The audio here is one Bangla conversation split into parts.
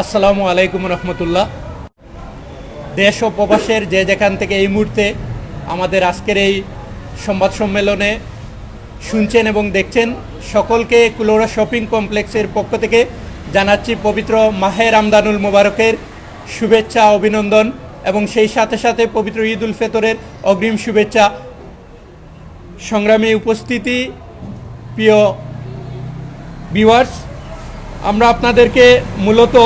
আসসালামু আলাইকুম রহমতুল্লাহ। দেশ ও প্রবাসের যে যেখান থেকে এই মুহূর্তে আমাদের আজকের এই সংবাদ সম্মেলনে শুনছেন এবং দেখছেন, সকলকে কুলোরা শপিং কমপ্লেক্সের পক্ষ থেকে জানাচ্ছি পবিত্র মাহে রামদানুল মোবারকের শুভেচ্ছা, অভিনন্দন এবং সেই সাথে সাথে পবিত্র ঈদ উল ফেতরের অগ্রিম শুভেচ্ছা। সংগ্রামী উপস্থিতি, প্রিয় ভিউয়ার্স আমরা আপনাদেরকে মূলত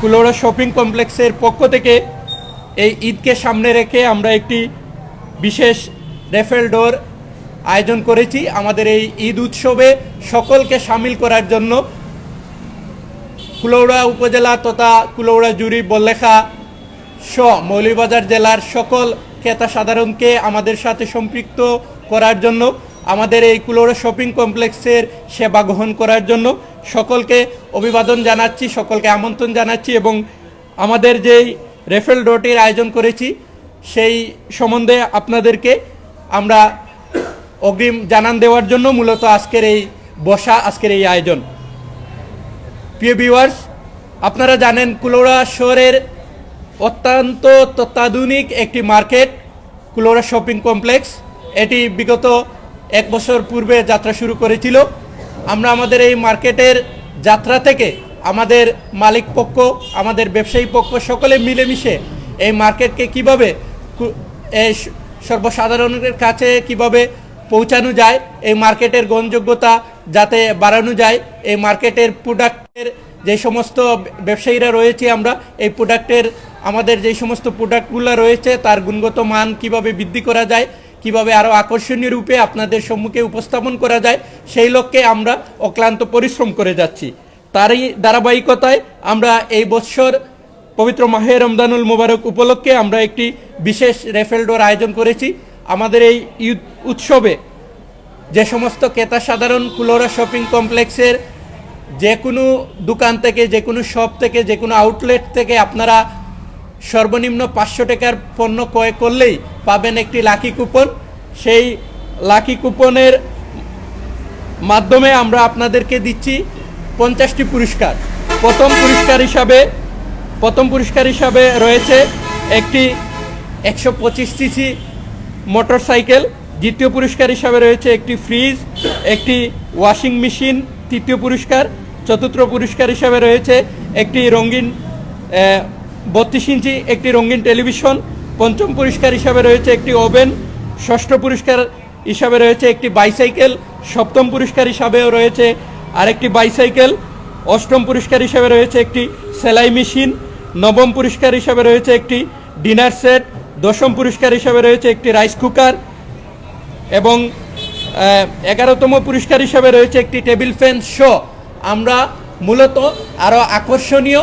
কুলোরা শপিং কমপ্লেক্সের পক্ষ থেকে এই ঈদকে সামনে রেখে আমরা একটি বিশেষ রেফেল ডোর আয়োজন করেছি। আমাদের এই ঈদ উৎসবে সকলকে সামিল করার জন্য কুলৌড়া উপজেলা তথা কুলৌড়া জুড়ি, বল্লেখা স মৌলভীবাজার জেলার সকল ক্রেতা সাধারণকে আমাদের সাথে সম্পৃক্ত করার জন্য, আমাদের এই কুলৌড়া শপিং কমপ্লেক্সের সেবা গ্রহণ করার জন্য সকলকে অভিবাদন জানাচ্ছি, সকলকে আমন্ত্রণ জানাচ্ছি এবং আমাদের যেই রেফেল ডোটির আয়োজন করেছি, সেই সম্বন্ধে আপনাদেরকে আমরা অগ্রিম জানান দেওয়ার জন্য মূলত আজকের এই বসা, আজকের এই আয়োজন। প্রিয় ভিউয়ার্স, আপনারা জানেন কুলোড়া শহরের অত্যন্ত তত্ত্বাধুনিক একটি মার্কেট, কুলোড়া শপিং কমপ্লেক্স। এটি বিগত এক বছর পূর্বে যাত্রা শুরু করেছিল। আমরা আমাদের এই মার্কেটের যাত্রা থেকে আমাদের মালিক পক্ষ, আমাদের ব্যবসায়ী পক্ষ সকলে মিলেমিশে এই মার্কেটকে কীভাবে এই সর্বসাধারণের কাছে কীভাবে পৌঁছানো যায়, এই মার্কেটের গ্রহণযোগ্যতা যাতে বাড়ানো যায়, এই মার্কেটের প্রোডাক্টের যে সমস্ত ব্যবসায়ীরা রয়েছে আমরা, এই প্রোডাক্টের, আমাদের যে সমস্ত প্রোডাক্টগুলো রয়েছে তার গুণগত মান কীভাবে বৃদ্ধি করা যায় কীভাবে আরও আকর্ষণীয় রূপে আপনাদের সম্মুখে উপস্থাপন করা যায়, সেই লক্ষ্যে আমরা অক্লান্ত পরিশ্রম করে যাচ্ছি। তারই ধারাবাহিকতায় আমরা এই বৎসর পবিত্র মাহে রমদানুল মোবারক উপলক্ষে আমরা একটি বিশেষ রেফেল ডোর আয়োজন করেছি। আমাদের এই উৎসবে যে সমস্ত ক্রেতা সাধারণ কুলোরা শপিং কমপ্লেক্সের যে কোনো দোকান থেকে, যে কোনো শপ থেকে, যে কোনো আউটলেট থেকে আপনারা সর্বনিম্ন পাঁচশো টাকার পণ্য ক্রয় করলেই পাবেন একটি লাকি কুপন। সেই লাকি কুপনের মাধ্যমে আমরা আপনাদেরকে দিচ্ছি পঞ্চাশটি পুরস্কার। প্রথম পুরস্কার হিসাবে, প্রথম পুরস্কার হিসাবে রয়েছে একটি একশো পঁচিশ সিসি মোটর সাইকেল দ্বিতীয় পুরস্কার হিসাবে রয়েছে একটি ফ্রিজ, একটি ওয়াশিং মেশিন, তৃতীয় পুরস্কার। চতুর্থ পুরস্কার হিসাবে রয়েছে একটি রঙিন বত্রিশ ইঞ্চি একটি রঙিন টেলিভিশন, পঞ্চম পুরস্কার হিসাবে রয়েছে একটি ওভেন, ষষ্ঠ পুরস্কার হিসাবে রয়েছে একটি বাইসাইকেল, সপ্তম পুরস্কার হিসাবেও রয়েছে আরেকটি বাইসাইকেল, অষ্টম পুরস্কার হিসাবে রয়েছে একটি সেলাই মেশিন, নবম পুরস্কার হিসাবে রয়েছে একটি ডিনার সেট, দশম পুরস্কার হিসাবে রয়েছে একটি রাইস কুকার এবং এগারোতম পুরস্কার হিসাবে রয়েছে একটি টেবিল ফ্যান শো আমরা মূলত আরও আকর্ষণীয়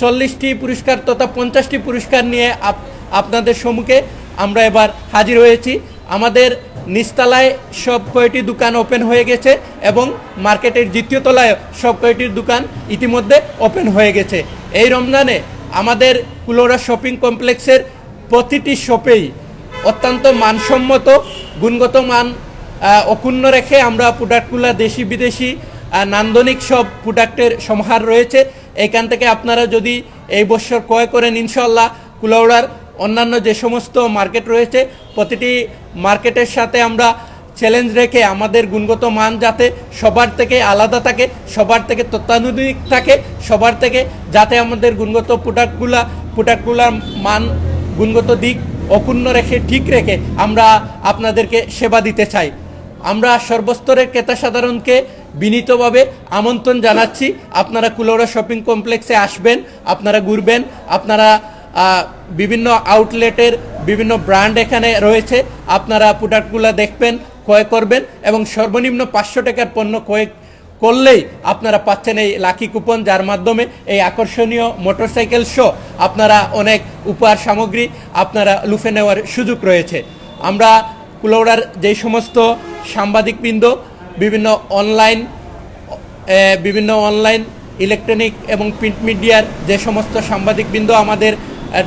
চল্লিশটি পুরস্কার তথা পঞ্চাশটি পুরস্কার নিয়ে আপ- আপনাদের সম্মুখে আমরা এবার হাজির হয়েছি। আমাদের নিচতলায় সব কয়টি দোকান ওপেন হয়ে গেছে এবং মার্কেটের দ্বিতীয় তলায় সব কয়টির দোকান ইতিমধ্যে ওপেন হয়ে গেছে। এই রমজানে আমাদের কুলোরা শপিং কমপ্লেক্সের প্রতিটি শপেই অত্যন্ত মানসম্মত, গুণগত মান অক্ষুণ্ণ রেখে আমরা প্রোডাক্টগুলো দেশি বিদেশি নান্দনিক সব প্রোডাক্টের সমাহার রয়েছে। এখান থেকে আপনারা যদি এই বছর ক্রয় করেন ইনশাল্লাহ কুলাউড়ার অন্যান্য যে সমস্ত মার্কেট রয়েছে, প্রতিটি মার্কেটের সাথে আমরা চ্যালেঞ্জ রেখে আমাদের গুণগত মান যাতে সবার থেকে আলাদা থাকে, সবার থেকে তত্ত্বানুধানিক থাকে, সবার থেকে যাতে আমাদের গুণগত প্রোডাক্টগুলা প্রোডাক্টগুলার মান গুণগত দিক অক্ষুণ্ণ রেখে, ঠিক রেখে আমরা আপনাদেরকে সেবা দিতে চাই। আমরা সর্বস্তরের ক্রেতা সাধারণকে বিনীতভাবে আমন্ত্রণ জানাচ্ছি। আপনারা কুলোরা শপিং কমপ্লেক্সে আসবেন, আপনারা ঘুরবেন, আপনারা বিভিন্ন আউটলেটের বিভিন্ন ব্র্যান্ড এখানে রয়েছে, আপনারা প্রোডাক্টগুলো দেখবেন, ক্রয় করবেন এবং সর্বনিম্ন পাঁচশো টাকার পণ্য ক্রয় করলেই আপনারা পাচ্ছেন এই লাকি কুপন যার মাধ্যমে এই আকর্ষণীয় মোটরসাইকেল শো আপনারা অনেক উপহার সামগ্রী আপনারা লুফে নেওয়ার সুযোগ রয়েছে। আমরা কুলৌড়ার যেই সমস্ত সাংবাদিকবৃন্দ বিভিন্ন অনলাইন বিভিন্ন অনলাইন ইলেকট্রনিক এবং প্রিন্ট মিডিয়ার যে সমস্ত সাংবাদিকবৃন্দ আমাদের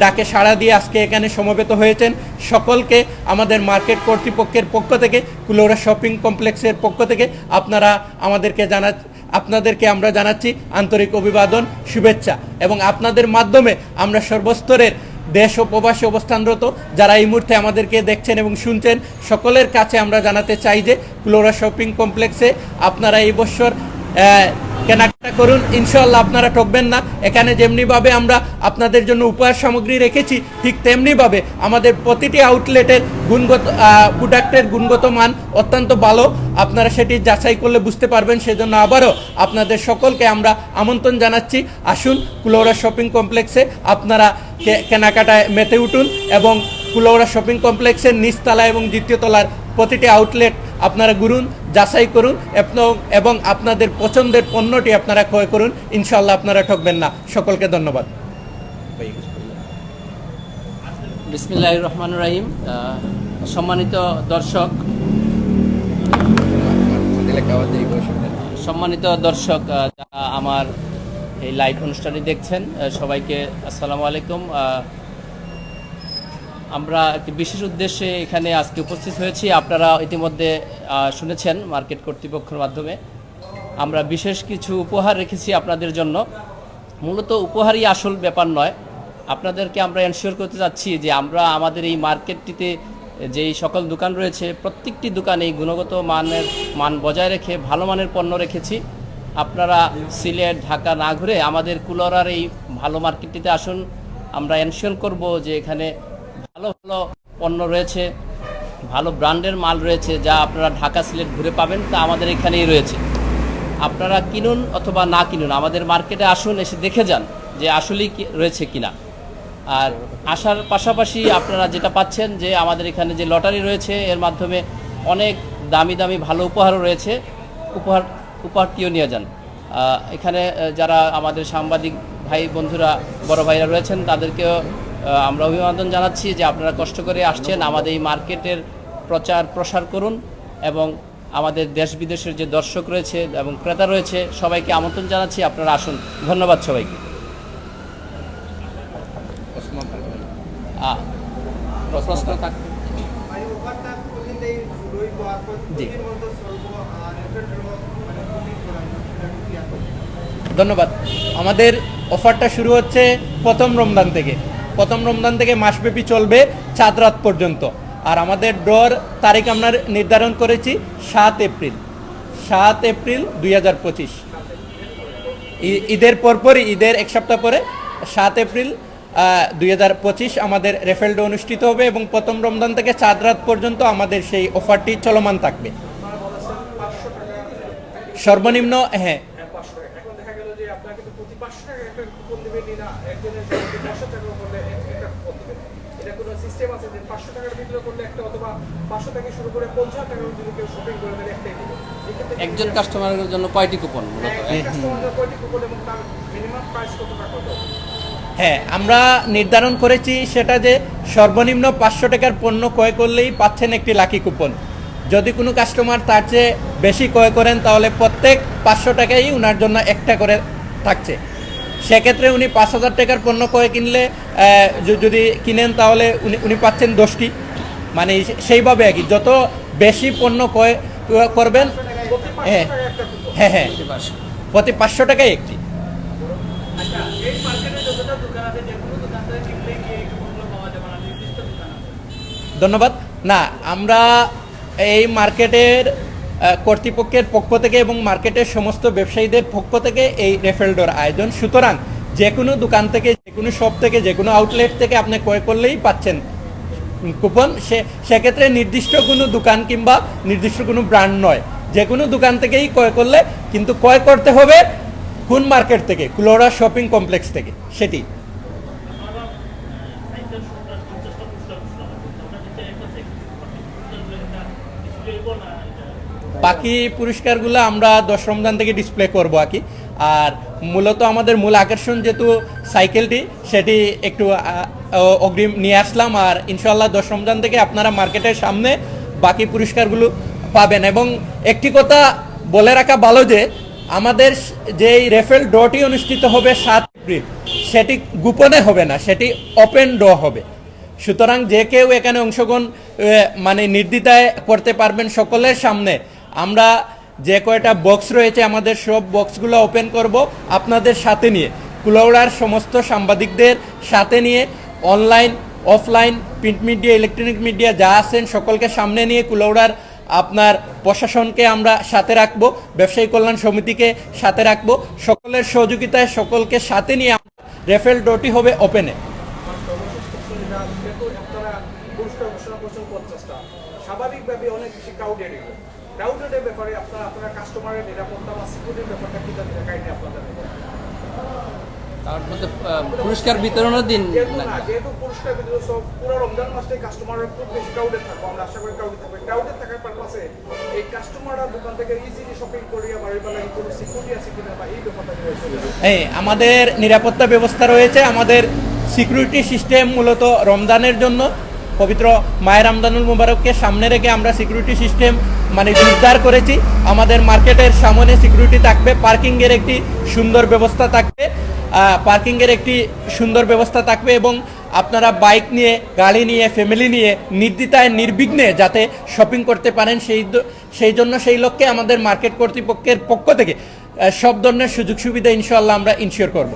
ডাকে সাড়া দিয়ে আজকে এখানে সমবেত হয়েছেন, সকলকে আমাদের মার্কেট কর্তৃপক্ষের পক্ষ থেকে কুলোরা শপিং কমপ্লেক্সের পক্ষ থেকে আপনারা আমাদেরকে জানা, আপনাদেরকে আমরা জানাচ্ছি আন্তরিক অভিবাদন, শুভেচ্ছা এবং আপনাদের মাধ্যমে আমরা সর্বস্তরের দেশ ও প্রবাসী অবস্থানরত, যারা এই মুহূর্তে আমাদেরকে দেখছেন এবং শুনছেন, সকলের কাছে আমরা জানাতে চাই যে ফ্লোরা শপিং কমপ্লেক্সে আপনারা এই বছর কেনাকাটা করুন। ইনশাল্লাহ আপনারা ঠকবেন না। এখানে যেমনিভাবে আমরা আপনাদের জন্য উপহার সামগ্রী রেখেছি, ঠিক তেমনিভাবে আমাদের প্রতিটি আউটলেটের গুণগত প্রোডাক্টের গুণগত মান অত্যন্ত ভালো। আপনারা সেটি যাচাই করলে বুঝতে পারবেন। সেজন্য আবারও আপনাদের সকলকে আমরা আমন্ত্রণ জানাচ্ছি। আসুন কুলোরা শপিং কমপ্লেক্সে আপনারা কেনাকাটায় মেতে উঠুন এবং কুলোরা শপিং কমপ্লেক্সের নিচতলা এবং দ্বিতীয় তলার প্রতিটি আউটলেট আপনারা ঘুরুন, যাচাই করুন এবং- আপনাদের পছন্দের পণ্যটি আপনারা ক্রয় করুন। ইনশাল্লাহ আপনারা ঠকবেন না। সকলকে ধন্যবাদ। বিসমিল্লাহ রহমান রাহিম। সম্মানিত দর্শক সম্মানিত দর্শক আমার এই লাইভ অনুষ্ঠানটি দেখছেন সবাইকে আসসালামু আলাইকুম। আমরা একটি বিশেষ উদ্দেশ্যে এখানে আজকে উপস্থিত হয়েছি। আপনারা ইতিমধ্যে শুনেছেন মার্কেট কর্তৃপক্ষের মাধ্যমে। আমরা বিশেষ কিছু উপহার রেখেছি আপনাদের জন্য। মূলত উপহারই আসল ব্যাপার নয়। আপনাদেরকে আমরা এনশিওর করতে চাচ্ছি যে আমরা আমাদের এই মার্কেটটিতে যেই সকল দোকান রয়েছে, প্রত্যেকটি দোকানেই গুণগত মানের, মান বজায় রেখে, ভালো মানের পণ্য রেখেছি। আপনারা সিলেট, ঢাকা না ঘুরে আমাদের কুলরার এই ভালো মার্কেটটিতে আসুন। আমরা এনশিওর করব যে এখানে ভালো ভালো পণ্য রয়েছে, ভালো ব্র্যান্ডের মাল রয়েছে যা আপনারা ঢাকা, সিলেট ঘুরে পাবেন, তা আমাদের এখানেই রয়েছে। আপনারা কিনুন অথবা না কিনুন, আমাদের মার্কেটে আসুন, এসে দেখে যান যে আসলেই রয়েছে কিনা। আর আসার পাশাপাশি আপনারা যেটা পাচ্ছেন যে আমাদের এখানে যে লটারি রয়েছে, এর মাধ্যমে অনেক দামি দামি ভালো উপহারও রয়েছে। উপহার উপহারটিও নিয়ে যান। এখানে যারা আমাদের সাংবাদিক ভাই, বন্ধুরা, বড় ভাইরা রয়েছেন, তাদেরকেও আমরা অভিবাদন জানাচ্ছি যে আপনারা কষ্ট করে আসছেন আমাদের এই মার্কেটের প্রচার প্রসার করুন এবং আমাদের দেশ বিদেশের যে দর্শক রয়েছে এবং ক্রেতা রয়েছে সবাইকে আমন্ত্রণ জানাচ্ছি। আপনারা আসুন। ধন্যবাদ সবাইকে। প্রশ্ন ধন্যবাদ। আমাদের অফারটা শুরু হচ্ছে প্রথম রমদান থেকে। প্রথম রমজান থেকে মাসব্যাপী চলবে চাঁদ রাত পর্যন্ত। আর আমাদের ড্রর তারিখ আমরা নির্ধারণ করেছি সাত এপ্রিল। সাত এপ্রিল দুই হাজার পঁচিশ। ঈদের পরপরই, ঈদের এক সপ্তাহ পরে সাত এপ্রিল দুই হাজার পঁচিশ আমাদের রেফেলডো অনুষ্ঠিত হবে এবং প্রথম রমজান থেকে চাঁদ রাত পর্যন্ত আমাদের সেই অফারটি চলমান থাকবে। সর্বনিম্ন হ্যাঁ আপনার কিন্তু প্রতি পাঁচশো টাকা একটা কুপন দেবেন না একজনের জন্য পাঁচশো টাকা করলে একটা কুপন দেবেন। এটা কোনো সিস্টেম আছে যে পাঁচশো টাকার ভিতরে করলে একটা অথবা পাঁচশো থেকে শুরু করে পঞ্চাশ টাকার যদি কেউ শপিং করে দেন একটাই একজন কাস্টমারের জন্য কয়টি কুপন মূলত কয়টি কুপন এবং তার মিনিমাম প্রাইস কত টাকা কত? হ্যাঁ আমরা নির্ধারণ করেছি সেটা যে সর্বনিম্ন পাঁচশো টাকার পণ্য ক্রয় করলেই পাচ্ছেন একটি লাকি কুপন যদি কোনো কাস্টমার তার চেয়ে বেশি ক্রয় করেন তাহলে প্রত্যেক পাঁচশো টাকাই ওনার জন্য একটা করে থাকছে। সেক্ষেত্রে উনি পাঁচ হাজার টাকার পণ্য ক্রয় কিনলে যদি কিনেন তাহলে উনি উনি পাচ্ছেন দশটি মানে সেইভাবে আর কি। যত বেশি পণ্য ক্রয় করবেন হ্যাঁ হ্যাঁ হ্যাঁ। প্রতি পাঁচশো টাকায় একটি। ধন্যবাদ। না, আমরা এই মার্কেটের কর্তৃপক্ষের পক্ষ থেকে এবং মার্কেটের সমস্ত ব্যবসায়ীদের পক্ষ থেকে এই রেফেলডোর আয়োজন। সুতরাং যে কোনো দোকান থেকে, যে কোনো শপ থেকে, যে কোনো আউটলেট থেকে আপনি ক্রয় করলেই পাচ্ছেন কুপন। সে, সেক্ষেত্রে নির্দিষ্ট কোনো দোকান কিংবা নির্দিষ্ট কোনো ব্র্যান্ড নয়। যে কোনো দোকান থেকেই ক্রয় করলে কিন্তু ক্রয় করতে হবে কোন মার্কেট থেকে? কুলোরা শপিং কমপ্লেক্স থেকে। সেটি। বাকি পুরস্কারগুলো আমরা দশ রমজান থেকে ডিসপ্লে করব আর কি। আর মূলত আমাদের মূল আকর্ষণ যেহেতু সাইকেলটি সেটি একটু অগ্রিম নিয়ে আসলাম আর ইনশাল্লাহ দশ রমজান থেকে আপনারা মার্কেটের সামনে বাকি পুরস্কারগুলো পাবেন। এবং একটি কথা বলে রাখা ভালো যে, আমাদের যে এই রেফেল ড্রটি অনুষ্ঠিত হবে সাত এপ্রিল, সেটি গোপনে হবে না, সেটি ওপেন ড্র হবে। সুতরাং যে কেউ এখানে অংশগ্রহণ মানে নির্দ্বিধায় করতে পারবেন সকলের সামনে। আমরা যে কয়টা বক্স রয়েছে, আমাদের সব বক্সগুলো ওপেন করব আপনাদের সাথে নিয়ে। কুলাউড়ার সমস্ত সাংবাদিকদের সাথে নিয়ে online offline print media electronic media যা আছেন সকলকে সামনে নিয়ে কুলাউড়ার আপনার প্রশাসনকে আমরা সাথে রাখব, ব্যবসায়ী কল্যাণ সমিতিকে সাথে রাখব। সকলের সহযোগিতায় সকলকে সাথে নিয়ে রেফেল ডোটি হবে ওপেনে স্বাভাবিকভাবে অনেক বেশি ক্রাউডেড আপনারা আপনারা কাস্টমারের নিরাপত্তা বা সিকিউরিটির ব্যাপারটা কি জানেন আপনাদের? তার মধ্যে পুরস্কার বিতরণের দিন যেহেতু না না যেহেতু পুরস্কার বিতরণ সব পুরো রমজান মাসটাই কাস্টমারের খুব বেশি ক্রাউডেড থাকব আমরা আশা করি ক্রাউডেড থাকবে। ক্রাউডেড থাকার পারপাসে এই কাস্টমাররা দোকান থেকে ইজিলি শপিং করি আমার এবার লাগে কোনো সিকিউরিটি আছে কিনা বা এই ব্যাপারটা এই আমাদের নিরাপত্তা ব্যবস্থা রয়েছে আমাদের সিকিউরিটি সিস্টেম মূলত রমজানের জন্য। পবিত্র মায়ের রমজানুল মুবারককে সামনে রেখে আমরা সিকিউরিটি সিস্টেম মানে জোরদার করেছি। আমাদের মার্কেটের সামনে সিকিউরিটি থাকবে পার্কিংয়ের একটি সুন্দর ব্যবস্থা থাকবে পার্কিংয়ের একটি সুন্দর ব্যবস্থা থাকবে এবং আপনারা বাইক নিয়ে, গাড়ি নিয়ে ফ্যামিলি নিয়ে নির্দ্বিতায় নির্বিঘ্নে যাতে শপিং করতে পারেন, সেই সেই জন্য সেই লক্ষ্যে আমাদের মার্কেট কর্তৃপক্ষের পক্ষ থেকে সব ধরনের সুযোগ সুবিধা ইনশাল্লাহ আমরা ইনশিওর করব।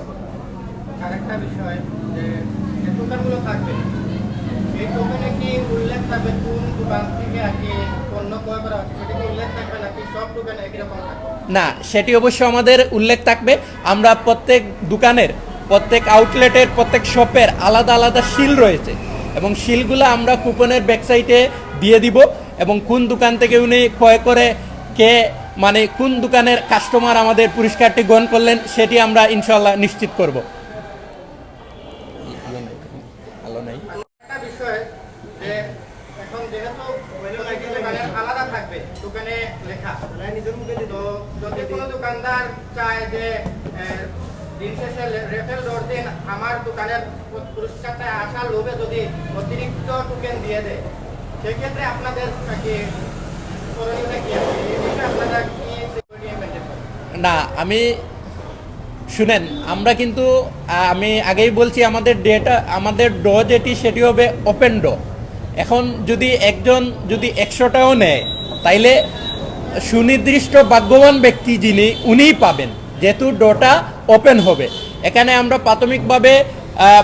আরেকটা বিষয় যে থাকবে উল্লেখ থাকবে কোন দোকান থেকে কি পণ্য ক্রয় করা হচ্ছে উল্লেখ থাকবে নাকি সব টোকেন একই রকম থাকবে? না, সেটি অবশ্য আমাদের উল্লেখ থাকবে। আমরা প্রত্যেক দোকানের, প্রত্যেক আউটলেটের প্রত্যেক শপের আলাদা আলাদা শিল রয়েছে এবং শিলগুলো আমরা কুপনের ওয়েবসাইটে দিয়ে দিব এবং কোন দোকান থেকে উনি ক্রয় করে, কে মানে কোন দোকানের কাস্টমার আমাদের পুরস্কারটি গ্রহণ করলেন, সেটি আমরা ইনশাল্লাহ নিশ্চিত করব ভালো নাই একটা বিষয় যে এখন যেহেতু প্রত্যেকটি দোকানের আলাদা থাকবে দোকানে লেখা তো যদি কোনো দোকানদার চায় যে আহ, দিন শেষে রেফেল ডোর আমার দোকানের পুরস্কারটা আসার লোভে যদি অতিরিক্ত টোকেন দিয়ে দেয়, সেক্ষেত্রে আপনাদের কি না, আমি, শুনেন, আমরা কিন্তু আমি আগেই বলছি আমাদের ডেটা আমাদের ড যেটি সেটি হবে ওপেন ড এখন যদি একজন যদি একশোটাও নেয়, তাইলে সুনির্দিষ্ট ভাগ্যবান ব্যক্তি যিনি, উনিই পাবেন। যেহেতু ডটা ওপেন হবে। এখানে আমরা প্রাথমিকভাবে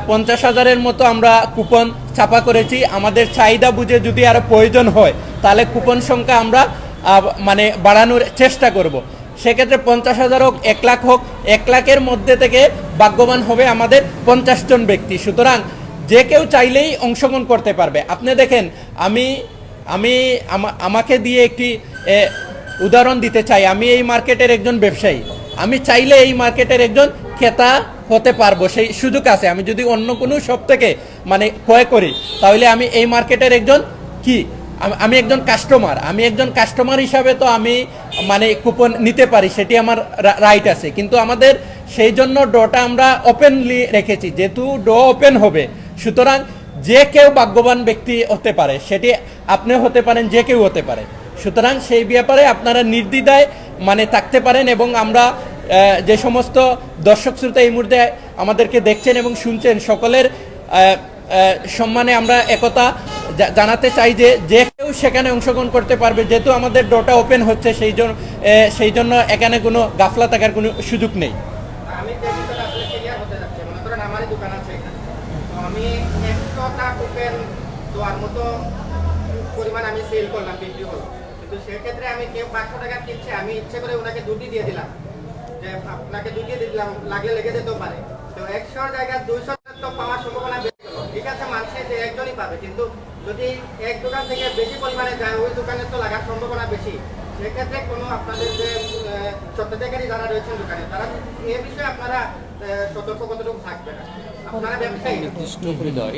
পঞ্চাশ হাজারের মতো আমরা কুপন ছাপা করেছি। আমাদের চাহিদা বুঝে যদি আরও প্রয়োজন হয়, তাহলে কুপন সংখ্যা আমরা মানে বাড়ানোর চেষ্টা করব। সেক্ষেত্রে পঞ্চাশ হাজার হোক, এক লাখ হোক, এক লাখের মধ্যে থেকে ভাগ্যবান হবে আমাদের পঞ্চাশ জন ব্যক্তি। সুতরাং যে কেউ চাইলেই অংশগ্রহণ করতে পারবে। আপনি দেখেন, আমি আমি আমাকে দিয়ে একটি উদাহরণ দিতে চাই। আমি এই মার্কেটের একজন ব্যবসায়ী। আমি চাইলে এই মার্কেটের একজন ক্রেতা হতে পারব। সেই সুযোগ আছে। আমি যদি অন্য কোনো সব থেকে মানে ক্রয় করি, তাহলে আমি এই মার্কেটের একজন কি? আমি একজন কাস্টমার আমি একজন কাস্টমার হিসাবে তো আমি মানে কুপন নিতে পারি। সেটি আমার রাইট আছে। কিন্তু আমাদের সেই জন্য ডটা আমরা ওপেনলি রেখেছি। যেহেতু ড ওপেন হবে, সুতরাং যে কেউ ভাগ্যবান ব্যক্তি হতে পারে, সেটি আপনিও হতে পারেন, যে কেউ হতে পারে। সুতরাং সেই ব্যাপারে আপনারা নির্দ্বিধায় মানে থাকতে পারেন এবং আমরা যে সমস্ত দর্শক শ্রোতা এই মুহূর্তে আমাদেরকে দেখছেন এবং শুনছেন, সকলের সম্মানে আমরা একতা জানাতে চাই যে যে কেউ সেখানে অংশগ্রহণ করতে পারবে। যেহেতু আমাদের ডোটা ওপেন হচ্ছে, সেই জন্য সেই জন্য এখানে কোনো গাফলা থাকার কোনো সুযোগ নেই। আমি টোকেন দেওয়ার মতো পরিমাণ আমি সেল করলাম সেক্ষেত্রে আমি কেউ পাঁচশো টাকা কিনছে, আমি ইচ্ছে করে ওনাকে দুটি দিয়ে দিলাম। যে আপনাকে দুটি দিয়ে দিলাম, লাগলে লেগে যেতেও পারে। তো একশোর জায়গায় দুইশো তো পাওয়ার সম্ভাবনা ঠিক আছে, মানছে যে একজনই পাবে, কিন্তু যদি এক দোকান থেকে বেশি পরিমাণে যায়, ওই দোকানে তো লাগার সম্ভাবনা বেশি। সেক্ষেত্রে কোনো আপনাদের যে সত্যাধিকারী যারা রয়েছেন দোকানে, তারা এ বিষয়ে আপনারা সতর্ক কতটুকু থাকবেন? নির্দিষ্ট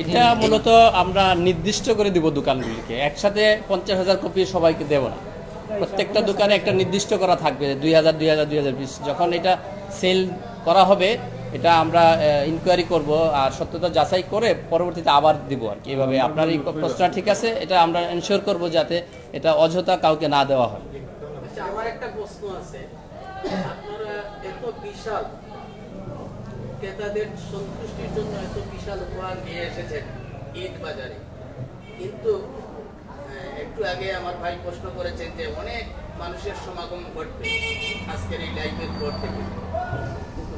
এটা মূলত আমরা নির্দিষ্ট করে দিব দোকানগুলিকে। একসাথে পঞ্চাশ হাজার কপি সবাইকে দেব না। প্রত্যেকটা দোকানে একটা নির্দিষ্ট করা থাকবে দুই হাজার দুই হাজার দুই হাজার পিস যখন এটা সেল করা হবে এটা আমরা ইনকোয়ারি করব আর সত্যতা যাচাই করে পরবর্তীতে আবার দিব আর কি। এভাবে আপনার এই প্রশ্নটা ঠিক আছে এটা আমরা এনশিওর করব যাতে এটা অযথা কাউকে না দেওয়া হয়। আচ্ছা আমার একটা প্রশ্ন আছে। আপনারা এত বিশাল ক্রেতাদের সন্তুষ্টির জন্য এত বিশাল উপহার নিয়ে এসেছেন ঈদ বাজারে। কিন্তু একটু আগে আমার ভাই প্রশ্ন করেছেন যে অনেক মানুষের সমাগম ঘটবে আজকের এই লাইভের পর থেকে।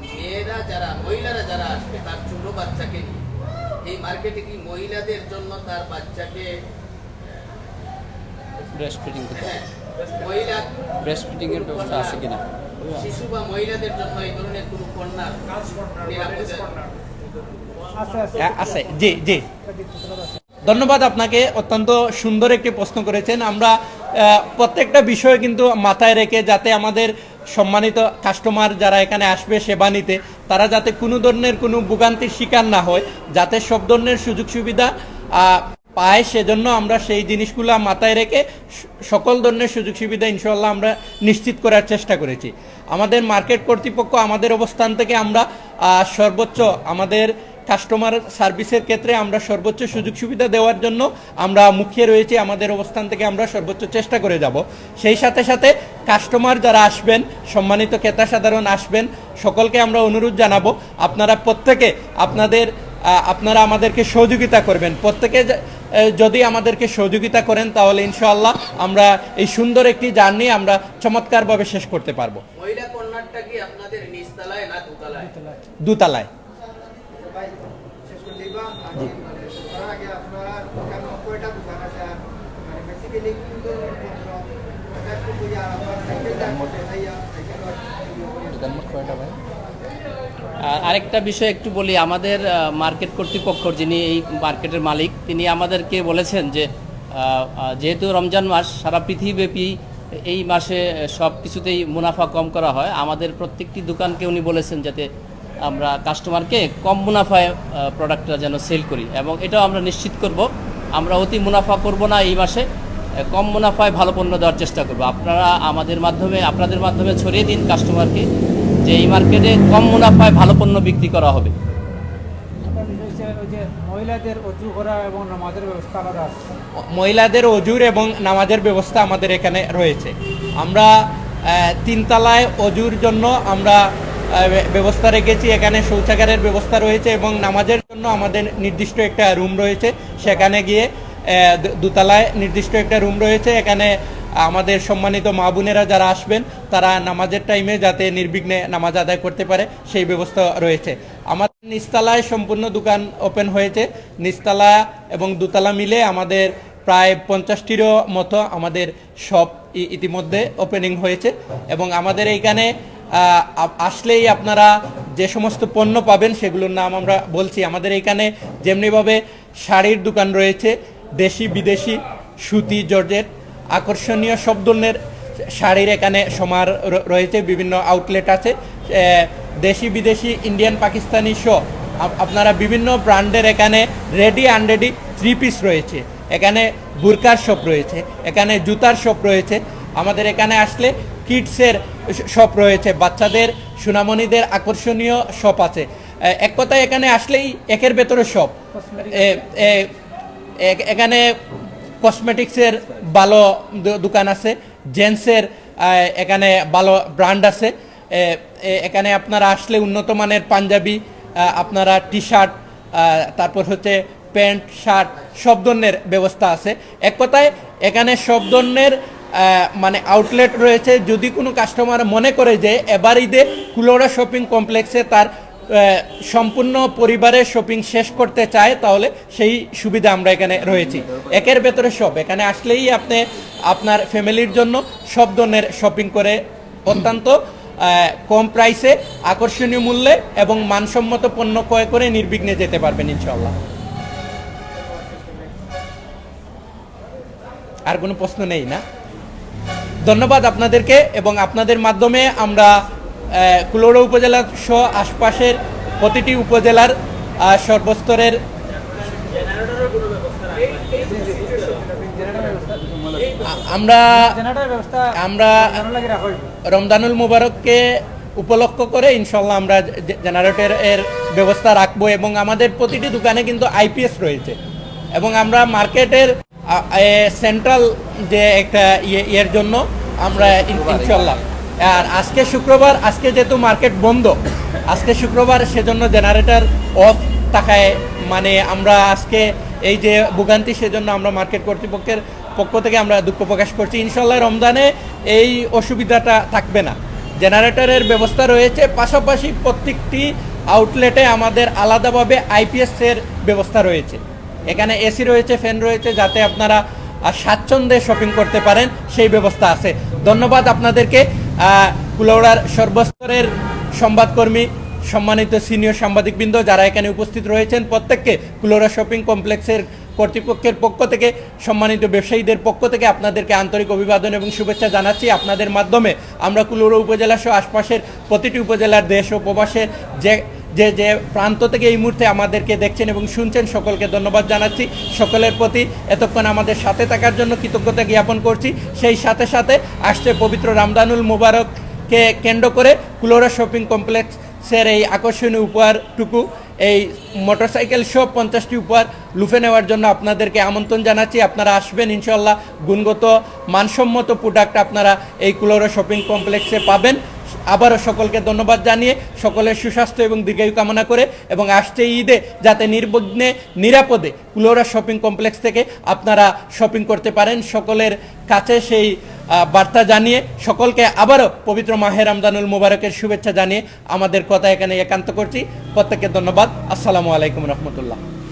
মেয়েরা যারা মহিলারা যারা আসবে তার ছোট বাচ্চাকে নিয়ে এই মার্কেটে কি মহিলাদের জন্য তার বাচ্চাকে হ্যাঁ মহিলা ব্রেস্ট এর ব্যবস্থা আছে কিনা? শিশু বা মহিলাদের জন্য এই ধরনের কোনো কন্যার নিরাপদে আছে? জি জি। ধন্যবাদ আপনাকে, অত্যন্ত সুন্দর একটি প্রশ্ন করেছেন। আমরা প্রত্যেকটা বিষয় কিন্তু মাথায় রেখে যাতে আমাদের সম্মানিত কাস্টমার যারা এখানে আসবে সেবা নিতে, তারা যাতে কোনো ধরনের কোনো ভোগান্তির শিকার না হয়, যাতে সব ধরনের সুযোগ সুবিধা পায় সেজন্য আমরা সেই জিনিসগুলো মাথায় রেখে সকল ধরনের সুযোগ সুবিধা ইনশাল্লাহ আমরা নিশ্চিত করার চেষ্টা করেছি। আমাদের মার্কেট কর্তৃপক্ষ আমাদের অবস্থান থেকে আমরা সর্বোচ্চ আমাদের কাস্টমার সার্ভিসের ক্ষেত্রে আমরা সর্বোচ্চ সুযোগ সুবিধা দেওয়ার জন্য আমরা মুখিয়ে রয়েছি আমাদের অবস্থান থেকে আমরা সর্বোচ্চ চেষ্টা করে যাব। সেই সাথে সাথে কাস্টমার যারা আসবেন সম্মানিত ক্রেতা সাধারণ আসবেন সকলকে আমরা অনুরোধ জানাব আপনারা প্রত্যেকে আপনাদের আপনারা আমাদেরকে সহযোগিতা করবেন। প্রত্যেকে যদি আমাদেরকে সহযোগিতা করেন তাহলে ইনশাআল্লাহ আমরা এই সুন্দর একটি জার্নি আমরা চমৎকারভাবে শেষ করতে পারব। দোতলায় দুতলায় সবাই শেষ করে দিবা আর কি মানে করার আগে আপনারা দোকান কয়টা দোকান আছে আর মানে বেসিক্যালি কোন ধরনের পণ্য এটা একটু বুঝে আর আপনার সাইকেলটা করতে যাইয়া সাইকেল আর আরেকটা বিষয় একটু বলি, আমাদের মার্কেট কর্তৃপক্ষ যিনি এই মার্কেটের মালিক, তিনি আমাদেরকে বলেছেন যে যেহেতু রমজান মাস, সারা পৃথিবীব্যাপী এই মাসে সব কিছুতেই মুনাফা কম করা হয়, আমাদের প্রত্যেকটি দোকানকে উনি বলেছেন যাতে আমরা কাস্টমারকে কম মুনাফায় প্রোডাক্টটা যেন সেল করি। এবং এটাও আমরা নিশ্চিত করব, আমরা অতি মুনাফা করব না এই মাসে কম মুনাফায় ভালো পণ্য দেওয়ার চেষ্টা করব। আপনারা আমাদের মাধ্যমে, আপনাদের মাধ্যমে ছড়িয়ে দিন কাস্টমারকে যে এই মার্কেটে কম মুনাফায় ভালো পণ্য বিক্রি করা হবে। মহিলাদের অজু করা এবং নামাজের ব্যবস্থা করা মহিলাদের অজুর এবং নামাজের ব্যবস্থা আমাদের এখানে রয়েছে। আমরা তিনতলায় অজুর জন্য আমরা ব্যবস্থা রেখেছি। এখানে শৌচাগারের ব্যবস্থা রয়েছে এবং নামাজের জন্য আমাদের নির্দিষ্ট একটা রুম রয়েছে। সেখানে গিয়ে দোতলায় নির্দিষ্ট একটা রুম রয়েছে। এখানে আমাদের সম্মানিত মা বোনেরা যারা আসবেন, তারা নামাজের টাইমে যাতে নির্বিঘ্নে নামাজ আদায় করতে পারে, সেই ব্যবস্থা রয়েছে। আমাদের নিচতলায় সম্পূর্ণ দোকান ওপেন হয়েছে। নিচতলা এবং দোতলা মিলে আমাদের প্রায় পঞ্চাশটিরও মতো আমাদের শপ ইতিমধ্যে ওপেনিং হয়েছে এবং আমাদের এইখানে আসলেই আপনারা যে সমস্ত পণ্য পাবেন, সেগুলোর নাম আমরা বলছি। আমাদের এইখানে যেমনিভাবে শাড়ির দোকান রয়েছে দেশি বিদেশি সুতি জর্জেট, আকর্ষণীয় সব ধরনের শাড়ির এখানে সমার রয়েছে, বিভিন্ন আউটলেট আছে। দেশি বিদেশি ইন্ডিয়ান পাকিস্তানি শো আপনারা বিভিন্ন ব্র্যান্ডের এখানে রেডি আনরেডি থ্রি পিস রয়েছে। এখানে বুরকার শপ রয়েছে, এখানে জুতার শপ রয়েছে। আমাদের এখানে আসলে কিডসের শপ রয়েছে, বাচ্চাদের, সুনামণিদের আকর্ষণীয় শপ আছে। এক কথায় এখানে আসলেই একের ভেতরে শপ এখানে কসমেটিক্সের ভালো দোকান আছে জেন্টসের এখানে ভালো ব্র্যান্ড আছে। এখানে আপনারা আসলে উন্নত মানের পাঞ্জাবি আপনারা টি শার্ট তারপর হচ্ছে প্যান্ট, শার্ট, সব ধরনের ব্যবস্থা আছে। এক কথায়, এখানে সব ধরনের মানে আউটলেট রয়েছে। যদি কোনো কাস্টমার মনে করে যে, এবার ঈদে কুলোরা শপিং কমপ্লেক্সে তার সম্পূর্ণ পরিবারের শপিং শেষ করতে চায়, তাহলে সেই সুবিধা আমরা এখানে রয়েছি। একের ভেতরে সব। এখানে আসলেই আপনি আপনার ফ্যামিলির জন্য সব ধরনের শপিং করে অত্যন্ত কম প্রাইসে আকর্ষণীয় মূল্যে এবং মানসম্মত পণ্য ক্রয় করে নির্বিঘ্নে যেতে পারবেন ইনশাল্লাহ আর কোনো প্রশ্ন নেই না? ধন্যবাদ আপনাদেরকে এবং আপনাদের মাধ্যমে আমরা কুলোড়া উপজেলা সহ আশপাশের প্রতিটি উপজেলার সর্বস্তরের আমরা আমরা। রমজানুল মুবারককে উপলক্ষ করে ইনশাল্লাহ আমরা জেনারেটর এর ব্যবস্থা রাখব এবং আমাদের প্রতিটি দোকানে কিন্তু আইপিএস রয়েছে এবং আমরা মার্কেটের সেন্ট্রাল যে একটা ইয়ে ইয়ের জন্য আমরা ইনশাল্লাহ আর আজকে শুক্রবার, আজকে যেহেতু মার্কেট বন্ধ, আজকে শুক্রবার সেজন্য জেনারেটর অফ থাকায় মানে আমরা আজকে এই যে ভোগান্তি সেজন্য আমরা মার্কেট কর্তৃপক্ষের পক্ষ থেকে আমরা দুঃখ প্রকাশ করছি। ইনশাল্লাহ রমজানে এই অসুবিধাটা থাকবে না। জেনারেটরের ব্যবস্থা রয়েছে, পাশাপাশি প্রত্যেকটি আউটলেটে আমাদের আলাদাভাবে আইপিএসের ব্যবস্থা রয়েছে। এখানে এসি রয়েছে, ফ্যান রয়েছে, যাতে আপনারা স্বাচ্ছন্দ্যে শপিং করতে পারেন, সেই ব্যবস্থা আছে। ধন্যবাদ আপনাদেরকে। কুলাউড়ার সর্বস্তরের সংবাদকর্মী, সম্মানিত সিনিয়র সাংবাদিকবৃন্দ যারা এখানে উপস্থিত রয়েছেন, প্রত্যেককে কুলোরা শপিং কমপ্লেক্সের কর্তৃপক্ষের পক্ষ থেকে, সম্মানিত ব্যবসায়ীদের পক্ষ থেকে আপনাদেরকে আন্তরিক অভিবাদন এবং শুভেচ্ছা জানাচ্ছি। আপনাদের মাধ্যমে আমরা কুলোরা উপজেলা সহ আশপাশের প্রতিটি উপজেলার দেশ ও প্রবাসের যে যে যে প্রান্ত থেকে এই মুহূর্তে আমাদেরকে দেখছেন এবং শুনছেন, সকলকে ধন্যবাদ জানাচ্ছি। সকলের প্রতি এতক্ষণ আমাদের সাথে থাকার জন্য কৃতজ্ঞতা জ্ঞাপন করছি। সেই সাথে সাথে আসছে পবিত্র রামদানুল মুবারককে কেন্দ্র করে কুলোরা শপিং কমপ্লেক্স কমপ্লেক্সের এই আকর্ষণীয় উপহারটুকু। এই মোটরসাইকেল সহ পঞ্চাশটি উপহার লুফে নেওয়ার জন্য আপনাদেরকে আমন্ত্রণ জানাচ্ছি। আপনারা আসবেন ইনশাল্লাহ গুণগত, মানসম্মত প্রোডাক্ট আপনারা এই কুলোরা শপিং কমপ্লেক্সে পাবেন। আবারও সকলকে ধন্যবাদ জানিয়ে সকলের সুস্বাস্থ্য এবং দীর্ঘায়ু কামনা করে এবং আসছে ঈদে যাতে নির্বিঘ্নে, নিরাপদে কুলোরা শপিং কমপ্লেক্স থেকে আপনারা শপিং করতে পারেন। সকলের কাছে সেই বার্তা জানিয়ে সকলকে আবারও পবিত্র মাহে রমজানুল মুবারকের শুভেচ্ছা জানিয়ে আমাদের কথা এখানে একান্ত করছি। প্রত্যেককে ধন্যবাদ। আসসালামু আলাইকুম রহমতুল্লাহ।